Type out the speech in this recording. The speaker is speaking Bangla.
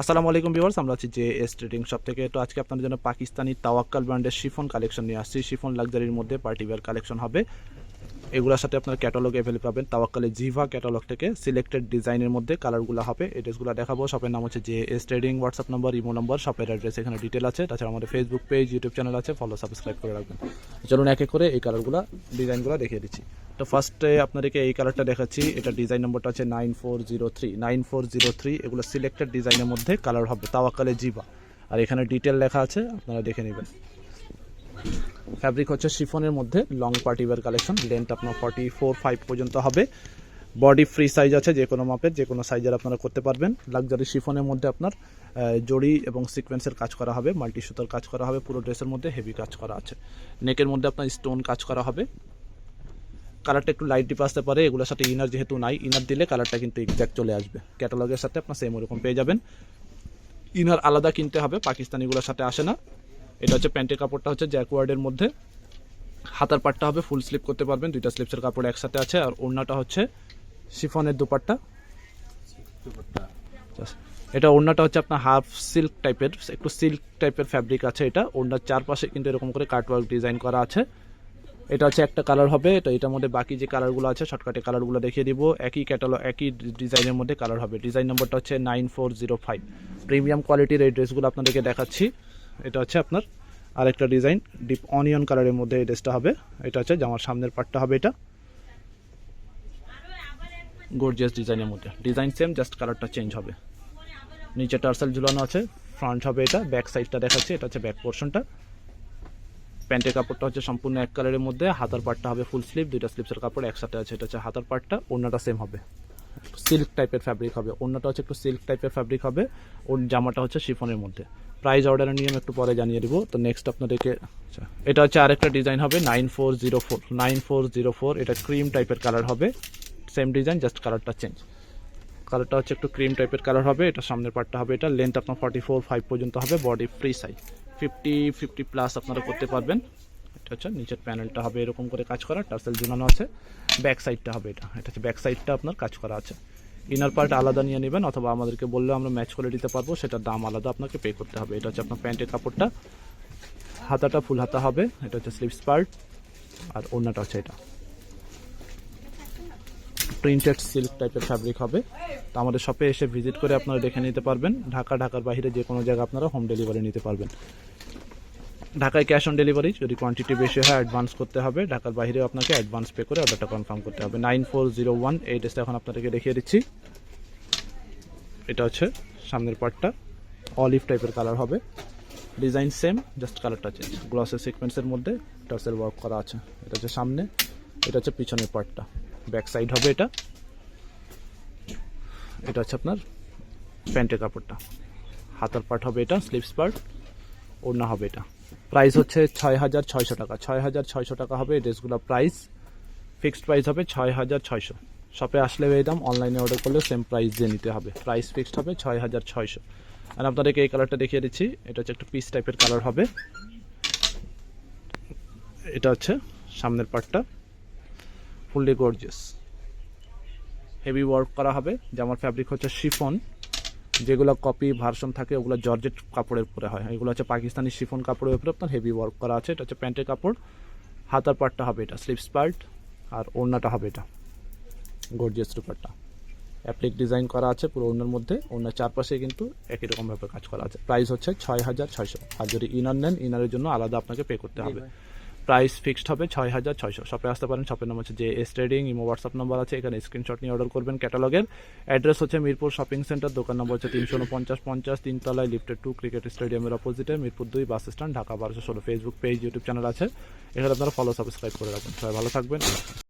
আসসালামু আলাইকুম ভিউয়ার্স, আমরা আছি যে এস ট্রেডিং শপ থেকে। তো আজকে আপনাদের জন্য পাকিস্তানি তাওয়াক্কাল ব্র্যান্ডের শিফন কালেকশন নিয়ে আসছি। শিফন লাক্সারির মধ্যে পার্টিওয়ার কালেকশন হবে। এগুলোর সাথে আপনার ক্যাটালগ অ্যাভেলেবল পাবেন। তাওয়াক্কালের জিভা ক্যাটালগ থেকে সিলেক্টেড ডিজাইনের মধ্যে কালারগুলো হবে। এই ড্রেসগুলো দেখাবো। শপের নাম হচ্ছে যে S trading WhatsApp number imo number শপের অ্যাড্রেস এখানে ডিটেল আছে। তাছাড়া আমাদের ফেসবুক পেজ ইউটিউব চ্যানেল আছে। ফলো সাবস্ক্রাইব করে রাখবেন। চলুন এক এক করে এই কালারগুলো ডিজাইনগুলো দেখিয়ে দিচ্ছি। তো ফার্স্টে আপনাদেরকে এই কালারটা দেখাচ্ছি। এটা ডিজাইন নম্বরটা হচ্ছে nine four zero three nine four zero three এগুলো সিলেক্টেড ডিজাইনের মধ্যে কালার হবে। তাওয়াক্কালে জিবা আর এখানে ডিটেল লেখা আছে। আপনারা দেখে নেবেন। ফ্যাব্রিক হচ্ছে শিফনের মধ্যে long party wear collection length আপনার ফর্টি ফোর ফাইভ পর্যন্ত হবে। বডি ফ্রি সাইজ আছে যে কোনো মাপের যে কোনো সাইজের আপনারা করতে পারবেন। লাক্সারি শিফনের মধ্যে আপনার জড়ি এবং সিকোয়েন্সের কাজ করা হবে মাল্টি সুতার কাজ করা হবে, পুরো ড্রেসের মধ্যে হেভি কাজ করা আছে। নেকের মধ্যে আপনার স্টোন কাজ করা হবে। কালারটা একটু লাইট ডিপ আসতে পারে, এগুলোর সাথে ইনার যেহেতু নাই ইনার দিলে কালারটা কিন্তু এক্স্যাক্ট চলে আসবে। ক্যাটালগের সাথে আপনার সেম ওরকম পেয়ে যাবেন। ইনার আলাদা কিনতে হবে, পাকিস্তানিগুলোর সাথে আসে না। এটা হচ্ছে প্যান্টের কাপড়টা হচ্ছে জ্যাকওয়ার্ডের মধ্যে। হাতার পাটটা হবে ফুল স্লিপ করতে পারবেন। দুইটা স্লিপসের কাপড় একসাথে আছে, আর ওড়নাটা হচ্ছে শিফনের দুপাট্টা। এটা ওড়নাটা হচ্ছে আপনার হাফ সিল্ক টাইপের একটু সিল্ক টাইপের ফ্যাব্রিক আছে এটা। ওড়নার চারপাশে কিন্তু এরকম করে কাটওয়ার্ক ডিজাইন করা আছে। এটা হচ্ছে একটা কালার হবে, তো এটার মধ্যে বাকি যে কালারগুলো আছে শর্টকাটে কালারগুলো দেখিয়ে দিব। একই ক্যাটালগ একই ডিজাইনের মধ্যে কালার হবে। ডিজাইন নম্বরটা হচ্ছে nine four zero five premium কোয়ালিটির এই ড্রেসগুলো আপনাদেরকে দেখাচ্ছি। এটা হচ্ছে আপনার আরেকটা ডিজাইন। ডিপ অনিয়ন কালারের মধ্যে এই ড্রেসটা হবে। এটা হচ্ছে জামার সামনের পার্টটা হবে এটা। গর্জিয়াস ডিজাইনের মধ্যে। ডিজাইন সেম জাস্ট কালারটা চেঞ্জ হবে। নিচে টার্সেল ঝুলানো আছে। ফ্রন্ট হবে এটা। ব্যাক সাইডটা দেখাচ্ছে। এটা হচ্ছে ব্যাক পোর্শনটা প্যান্টের কাপড়টা হচ্ছে সম্পূর্ণ এক কালারের মধ্যে। হাতার পাটটা হবে ফুল স্লিভ দুইটা স্লিপসের কাপড় একসাথে আছে। এটা হচ্ছে হাতার পাটটা। ওড়নাটা সেম হবে। সিল্ক টাইপের ফ্যাব্রিক হবে। ওড়নাটা হচ্ছে একটু সিল্ক টাইপের ফ্যাব্রিক হবে। ওর জামাটা হচ্ছে শিফনের মধ্যে। প্রাইস অর্ডারের নিয়ম একটু পরে জানিয়ে দিব। তো নেক্সট আপনাদেরকে আচ্ছা, এটা হচ্ছে আরেকটা ডিজাইন হবে nine four zero four nine four zero four এটা ক্রিম টাইপের কালার হবে। সেম ডিজাইন জাস্ট কালারটা চেঞ্জ কালারটা হচ্ছে একটু ক্রিম টাইপের কালার হবে। এটা সামনের পার্টটা হবে। এটা লেন্থ আপনার ফর্টি ফোর ফাইভ পর্যন্ত হবে body free size fifty fifty plus আপনারা করতে পারবেন। এটা হচ্ছে নিচের প্যানেলটা হবে এরকম করে কাজ করা। টার্সেল ঝুলানো আছে। ব্যাক সাইডটা হবে এটা। এটা হচ্ছে ব্যাক সাইডটা আপনার কাজ করা আছে। ইনার পার্ট আলাদা নিয়ে নেবেন, অথবা আমাদেরকে বললে আমরা ম্যাচ করে দিতে পারব, সেটার দাম আলাদা আপনাকে পে করতে হবে। এটা হচ্ছে আপনার প্যান্টের কাপড়টা, হাতাটা ফুল হাতা হবে, এটা হচ্ছে স্লিপস পার্ট আর ওড়নাটা হচ্ছে এটা। প্রিন্টেড সিল্ক টাইপের ফ্যাব্রিক হবে। তো আমাদের শপে এসে ভিজিট করে আপনারা দেখে নিতে পারবেন। ঢাকা, ঢাকার বাইরে যে কোনো জায়গায় আপনারা হোম ডেলিভারি নিতে পারবেন। ঢাকায় ক্যাশ অন ডেলিভারি যদি কোয়ান্টিটি বেশি হয় অ্যাডভান্স করতে হবে। ঢাকার বাইরে আপনাকে অ্যাডভান্স পে করে অর্ডারটা কনফার্ম করতে হবে। নাইন ফোর জিরো ওয়ান এই ড্রেসটা এখন আপনাদেরকে দেখিয়ে দিচ্ছি। এটা হচ্ছে সামনের পার্টটা অলিভ টাইপের কালার হবে। ডিজাইন সেম জাস্ট কালারটা চেঞ্জ গ্লসের সিকোয়েন্সের মধ্যে টার্সেল ওয়ার্ক করা আছে। এটা হচ্ছে সামনে, এটা হচ্ছে পিছনের পার্টটা ব্যাক সাইড হবে এটা। এটা হচ্ছে আপনার প্যান্টের কাপড়টা। হাতার পার্ট হবে এটা স্লিপস পার্ট ওড়না হবে এটা। প্রাইস হচ্ছে ছয় হাজার ছয়শো টাকা। ছয় হাজার ছয়শো টাকা হবে এই ড্রেসগুলোর প্রাইস ফিক্সড প্রাইস হবে ছয় হাজার ছয়শো। শপে আসলে এই দাম অনলাইনে অর্ডার করলে সেম প্রাইস দিয়ে নিতে হবে। প্রাইস ফিক্সড হবে ছয় হাজার ছয়শো। আর আপনাদেরকে এই কালারটা দেখিয়ে দিচ্ছি। এটা হচ্ছে একটা পিস টাইপের কালার হবে। এটা হচ্ছে সামনের পার্টটা ফুললি গর্জিয়াস হেভি ওয়ার্ক করা হবে। জামার ফ্যাব্রিক হচ্ছে শিফন যেগুলো কপি ভার্সন থাকে ওগুলো জর্জেট কাপড়ের উপরে হয়। এগুলো হচ্ছে পাকিস্তানি শিফন কাপড়ের উপরে আপনার হেভি ওয়ার্ক করা আছে। এটা হচ্ছে প্যান্টের কাপড়। হাতার পার্টটা হবে এটা স্লিপস পার্ট আর ওড়নাটা হবে এটা গর্জিয়াস দুপাট্টা। অ্যাপ্লিক ডিজাইন করা আছে পুরো ওড়নার মধ্যে। ওড়নার চারপাশে কিন্তু একই রকমভাবে কাজ করা আছে। প্রাইস হচ্ছে ছয় হাজার ছয়শো। আর যদি ইনার নেন ইনারের জন্য আলাদা আপনাকে পে করতে হবে। প্রাইস ফিক্সড হবে ছয় হাজার ছয়শো। শপে আসতে পারেন শপের নাম হচ্ছে যে S trading imo WhatsApp number আছে, এখানে স্ক্রিনশট নিয়ে অর্ডার করবেন ক্যাটালগের অ্যাড্রেস হচ্ছে মিরপুর শপিং সেন্টার দোকান নম্বর হচ্ছে তিনশো উনপঞ্চাশ পঞ্চাশ তিনতলায় লিফটেড টু ক্রিকেট স্টেডিয়ামের অপোজিটে মিরপুর দুই বাস স্ট্যান্ড ঢাকা বারোশো ষোলো। ফেসবুক পেজ ইউটিউব চ্যানেল আছে। এখানে আপনারা ফলো সাবস্ক্রাইব করে রাখবেন সবাই ভালো থাকবেন।